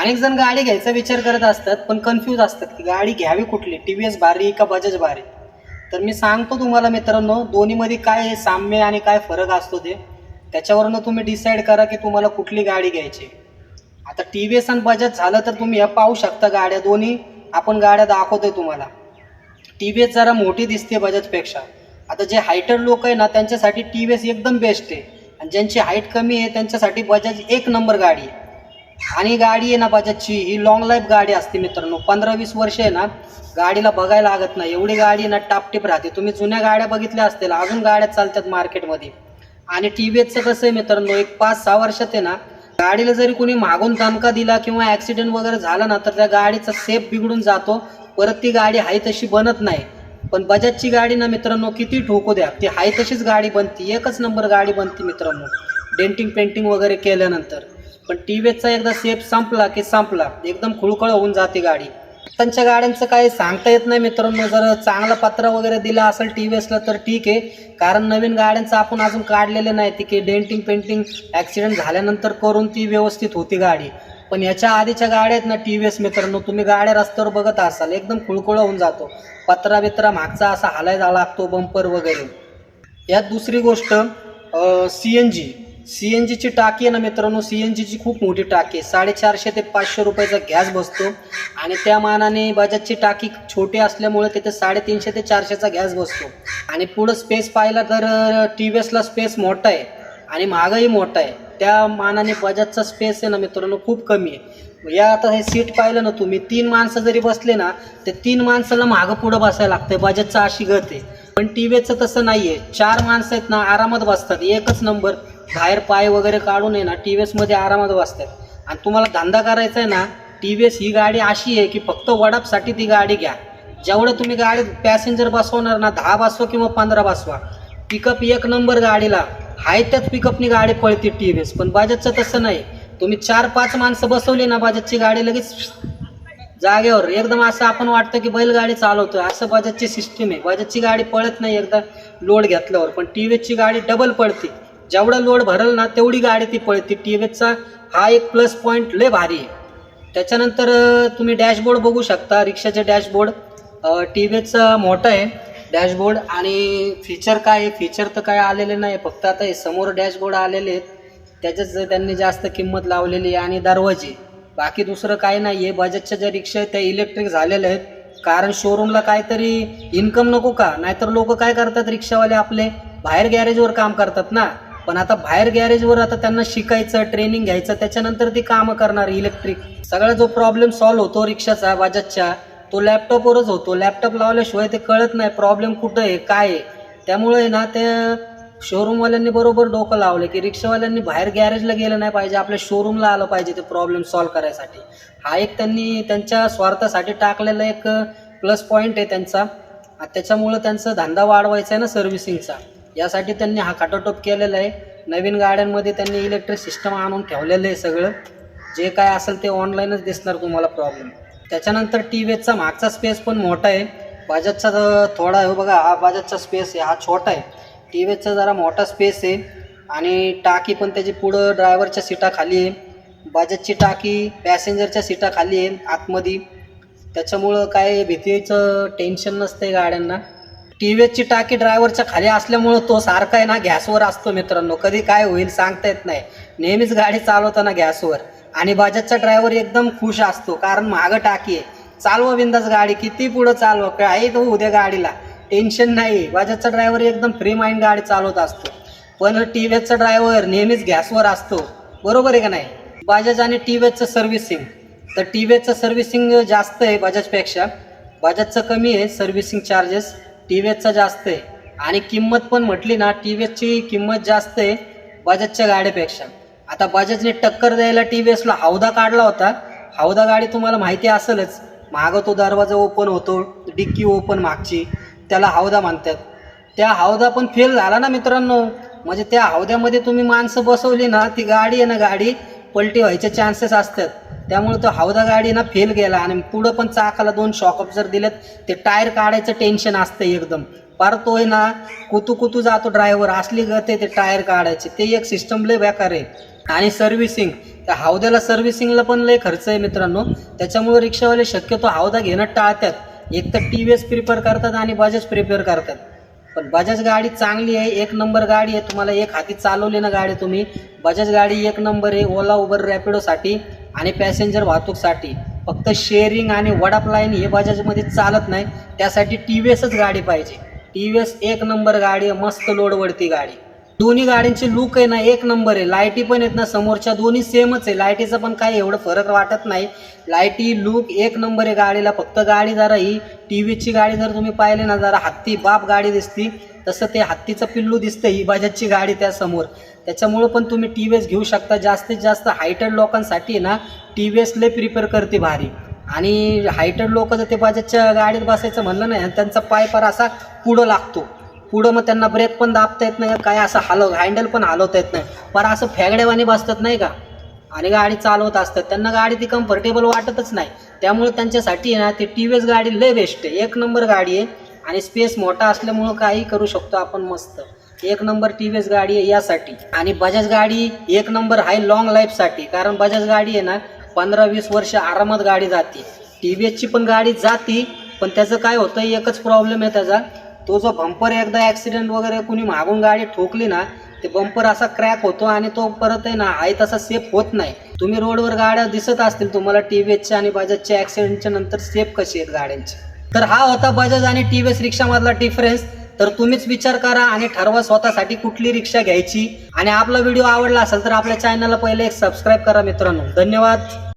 अनेक जण गाडी घ्यायचा विचार करत असतात पण कन्फ्यूज असतात की गाडी घ्यावी कुठली? टी व्ही एस भारी का बजाज भारी? तर मी सांगतो तुम्हाला मित्रांनो दोन्हीमध्ये काय साम्य आणि काय फरक असतो ते. त्याच्यावरनं तुम्ही डिसाईड करा की तुम्हाला कुठली गाडी घ्यायची आता टी व्ही एस आणि बजाज झालं तर तुम्ही ह्या पाहू शकता गाड्या दोन्ही. आपण गाड्या दाखवतोय तुम्हाला. टी व्ही एस जरा मोठी दिसते बजाजपेक्षा आता जे हायटर लोक आहे ना त्यांच्यासाठी टी व्ही एस एकदम बेस्ट आहे. आणि ज्यांची हाईट कमी आहे त्यांच्यासाठी बजाज एक नंबर गाडी आहे. आणि गाडी आहे ना बजाजची ही लॉंग लाईफ गाडी असते मित्रांनो. पंधरा वीस वर्ष आहे ना गाडीला बघायला लागत नाही. एवढी गाडी ना टापटीप राहते. तुम्ही जुन्या गाड्या बघितल्या असतील अजून गाड्या चालतात मार्केटमध्ये. आणि टी व्ही एसचं कसं आहे मित्रांनो एक पाच सहा वर्षात आहे ना गाडीला जरी कोणी मागून धमका दिला किंवा ॲक्सिडेंट वगैरे झाला ना तर त्या गाडीचा सेफ बिघडून जातो. परत ती गाडी आहे तशी बनत नाही. पण बजाजची गाडी ना मित्रांनो किती ठोकू द्या. ती आहे तशीच गाडी बनती. एकच नंबर गाडी बनती मित्रांनो. डेंटिंग पेंटिंग वगैरे केल्यानंतर. पण टी व्ही एसचा एकदा सेफ संपला की संपला. एकदम खुळखळ होऊन जाते गाडी. त्यांच्या गाड्यांचं काही सांगता येत नाही मित्रांनो. जर चांगला पत्रा वगैरे दिला असेल टी व्ही एसला तर ठीक आहे. कारण नवीन गाड्यांचं आपण अजून काढलेलं नाही. ती की डेंटिंग पेंटिंग ॲक्सिडेंट झाल्यानंतर करून ती व्यवस्थित होती गाडी. पण याच्या आधीच्या गाड्या आहेत ना टी व्ही एस मित्रांनो. तुम्ही गाड्या रस्त्यावर बघत असाल एकदम खुळखुळ होऊन जातो. पत्रा बित्रा मागचा असा हालायला लागतो बंपर वगैरे. यात दुसरी गोष्ट C N G C N जीची टाकी आहे ना मित्रांनो सी एन जीची खूप मोठी टाकी आहे. साडेचारशे ते पाचशे रुपयाचा गॅस बसतो. आणि त्या मानाने बजाजची टाकी छोटी असल्यामुळे तिथे साडेतीनशे ते चारशेचा गॅस बसतो. आणि पुढं स्पेस पाहिला तर टी व्ही एसला स्पेस मोठा आहे आणि महागही मोठा आहे. त्या मानाने बजाजचा स्पेस आहे ना मित्रांनो खूप कमी आहे. या आता हे सीट पाहिलं ना तुम्ही तीन माणसं जरी बसले ना ते तीन माणसाला मागं पुढं बसायला लागतंय. बजाजचं अशी गत आहे. पण टी व्हीचं तसं नाही आहे चार माणसं आहेत ना आरामात बसतात. एकच नंबर बाहेर पाय वगैरे काढून आहे ना टी व्ही एसमध्ये आरामात बसतात. आणि तुम्हाला धंदा करायचा आहे ना टी व्ही एस ही गाडी अशी आहे की फक्त वडापसाठी ती गाडी घ्या. जेवढं तुम्ही गाडीत पॅसेंजर बसवणार ना दहा बसवा किंवा पंधरा बसवा पिकअप एक नंबर गाडीला आहे त्याच पिकअपनी गाडी पळते टी व्ही एस पण बजाजचं तसं नाही. तुम्ही चार पाच माणसं बसवली ना बजाजची गाडी लगेच जागेवर. एकदम असं आपण वाटतं की बैलगाडी चालवतो असं बजाजची सिस्टीम आहे. बजाजची गाडी पळत नाही एकदा लोड घेतल्यावर. पण टी व्ही एसची गाडी डबल पळते. जेवढा लोड भरल ना तेवढी गाडी ती पळते. टी व्ही एसचा हा एक प्लस पॉईंट लय भारी आहे. त्याच्यानंतर तुम्ही डॅशबोर्ड बघू शकता. रिक्षाचे डॅशबोर्ड टी व्ही एसचा मोठा आहे डॅशबोर्ड आणि फीचर काय आहे? फीचर तर काय आलेले नाही. फक्त आता हे समोर डॅशबोर्ड आलेले आहेत. त्याच्याच त्यांनी जास्त किंमत लावलेली आहे आणि दरवाजे. बाकी दुसरं काही नाही आहे बजाजच्या ज्या रिक्षा आहेत त्या इलेक्ट्रिक झालेल्या आहेत. कारण शोरूमला काहीतरी इन्कम नको का? नाहीतर लोक काय करतात? रिक्षावाले आपले बाहेर गॅरेजवर काम करतात ना. पण आता बाहेर गॅरेजवर आता त्यांना शिकायचं ट्रेनिंग घ्यायचं त्याच्यानंतर ती कामं करणार इलेक्ट्रिक सगळा जो प्रॉब्लेम सॉल्व्ह होतो रिक्षाचा बजाजच्या तो लॅपटॉपवरच होतो. लॅपटॉप लावल्याशिवाय ते कळत नाही प्रॉब्लेम कुठं आहे काय आहे. त्यामुळे ना ते शोरूमवाल्यांनी बरोबर डोकं लावलं की रिक्षावाल्यांनी बाहेर गॅरेजला गेलं नाही पाहिजे आपल्या शोरूमला आलं पाहिजे ते प्रॉब्लेम सॉल्व्ह करायसाठी. हा एक त्यांनी त्यांच्या स्वार्थासाठी टाकलेला एक प्लस पॉईंट आहे त्यांचा. त्याच्यामुळं त्यांचा धंदा वाढवायचा आहे ना सर्व्हिसिंगचा यासाठी त्यांनी हा खाटाटोप केलेला आहे. नवीन गाड्यांमध्ये त्यांनी इलेक्ट्रिक सिस्टम आणून ठेवलेलं आहे सगळं. जे काय असेल ते ऑनलाईनच दिसणार तुम्हाला प्रॉब्लेम त्याच्यानंतर टी व्ही एसचा मागचा स्पेस पण मोठा आहे. बाजाजचा थोडा आहे हो बघा हा बाजाजचा स्पेस आहे हा छोटा आहे. टी व्ही एसचा जरा मोठा स्पेस आहे. आणि टाकी पण त्याची पुढं ड्रायव्हरच्या सीटा खाली आहे. बाजाजची टाकी पॅसेंजरच्या सीटा खाली आहे आतमध्ये. त्याच्यामुळं काय भीतीचं टेन्शन नसते गाड्यांना. टी व्ही एसची टाकी ड्रायव्हरच्या खाली असल्यामुळं तो सारखा आहे ना गॅसवर असतो मित्रांनो. कधी काय होईल सांगता येत नाही. नेहमीच गाडी चालवताना गॅसवर. आणि बजाजचा ड्रायव्हर एकदम खुश असतो कारण मागं टाकी आहे. चालवा बिंदास गाडी किती पुढं चालवा काही तो उद्या गाडीला. टेन्शन नाही. बजाजचा ड्रायव्हर एकदम फ्री माइंड गाडी चालवत असतो. पण टी व्ही एसचा ड्रायव्हर नेहमीच गॅसवर असतो. बरोबर आहे का नाही? बजाज आणि टी व्ही एसचं सर्व्हिसिंग तर टी व्ही एसचं सर्व्हिसिंग जास्त आहे बजाजपेक्षा. बजाजचं कमी आहे सर्व्हिसिंग चार्जेस टी व्ही एसचा जास्त आहे. आणि किंमत पण म्हटली ना टी व्ही एसची किंमत जास्त आहे बजाजच्या गाड्यापेक्षा आता बजाजने टक्कर द्यायला टी व्ही एसला हौदा काढला होता. हौदा गाडी तुम्हाला माहिती असेलच. मागं तो दरवाजा ओपन होतो डिक्की ओपन मागची. त्याला हौदा म्हणतात. त्या हौदा पण फेल झाला ना मित्रांनो. म्हणजे त्या हौद्यामध्ये तुम्ही माणसं बसवली ना ती गाडी आहे ना गाडी पलटी व्हायचे चान्सेस असतात. त्यामुळे तो हौदा गाडी ना फेल गेला आणि पुढं पण चाकाला दोन शॉकअप जर दिलेत. ते टायर काढायचं टेन्शन असतं एकदम. पार तो आहे ना कुतू कुतू जातो ड्रायव्हर असली गते ते टायर काढायचे. ते एक सिस्टम लय बेकार आहे. आणि सर्व्हिसिंग त्या हौद्याला सर्व्हिसिंगला पण लय खर्च आहे मित्रांनो. त्याच्यामुळे रिक्षावाले शक्यतो हौदा घेणं टाळतात. एक तर टी व्ही एस प्रिपेअर करतात आणि बजाज प्रिपेअर करतात. पण बजाज गाडी चांगली आहे. एक नंबर गाडी आहे. तुम्हाला एक हाती चालवली ना गाडी तुम्ही. बजाज गाडी एक नंबर आहे. ओला उबर रॅपिडोसाठी आणि पॅसेंजर वाहतूकसाठी. फक्त शेअरिंग आणि वडाप लाईन हे बजाजमध्ये चालत नाही. त्यासाठी टी व्ही एसच गाडी पाहिजे. टी व्ही एस एक नंबर गाडी आहे मस्त लोडवरती गाडी. दोन्ही गाड्यांची लुक आहे ना एक नंबर आहे. लायटी पण आहेत ना समोरच्या दोन्ही सेमच आहे. लायटीचं पण काही एवढं फरक वाटत नाही. लायटी लुक एक नंबर आहे गाडीला. फक्त गाडी जरा ही टी व्हीची गाडी जर तुम्ही पाहिली ना जरा हत्ती बाप गाडी दिसती. तसं ते हत्तीचं पिल्लू दिसतं ही बजाजची गाडी त्यासमोर. त्याच्यामुळं पण तुम्ही टी व्ही एस घेऊ शकता. जास्तीत जास्त हायटेड लोकांसाठी ना टी व्ही एस लय प्रिपेअर करते भारी. आणि हायटेड लोक जर ते बजाजच्या गाडीत बसायचं म्हणलं ना त्यांचा पाय पर असा पुढं लागतो. पुढं मग त्यांना ब्रेक पण दाबता येत नाही काय असं हलव हँडल पण हलवता येत नाही. पर असं फेगड्यावानी बसतात नाही का? आणि गाडी चालवत असतात. त्यांना गाडी ती कम्फर्टेबल वाटतच नाही. त्यामुळे त्यांच्यासाठी आहे ना ती टी व्ही एस गाडी लय बेस्ट आहे. एक नंबर गाडी आहे. आणि स्पेस मोठा असल्यामुळं काही करू शकतो आपण मस्त. एक नंबर टी व्ही एस गाडी आहे यासाठी. आणि बजाज गाडी एक नंबर आहे लॉंग लाईफसाठी कारण बजाज गाडी आहे ना पंधरा वीस वर्ष आरामात गाडी जाते. टी व्ही एसची पण गाडी जाती पण त्याचं काय होतं एकच प्रॉब्लेम आहे त्याचा. तो जो बंपर एकदा ॲक्सिडेंट वगैरे कुणी मागून गाडी ठोकली ना ते बंपर असा क्रॅक होतो आणि तो परत आहे ना आहे तसा सेफ होत नाही. तुम्ही रोडवर गाड्या दिसत असतील तुम्हाला टी व्ही एसच्या आणि बजाजच्या ॲक्सिडेंटच्या नंतर सेफ कशी आहेत गाड्यांची? तर हा होता बजाज आणि टी व्ही एस रिक्षामधला डिफरन्स तर तुम्हीच विचार करा आणि ठरवा स्वतःसाठी कुठली रिक्षा घ्यायची. आणि आपला व्हिडिओ आवडला असेल तर आपल्या चॅनलला पहिले एक सबस्क्राईब करा मित्रांनो. धन्यवाद.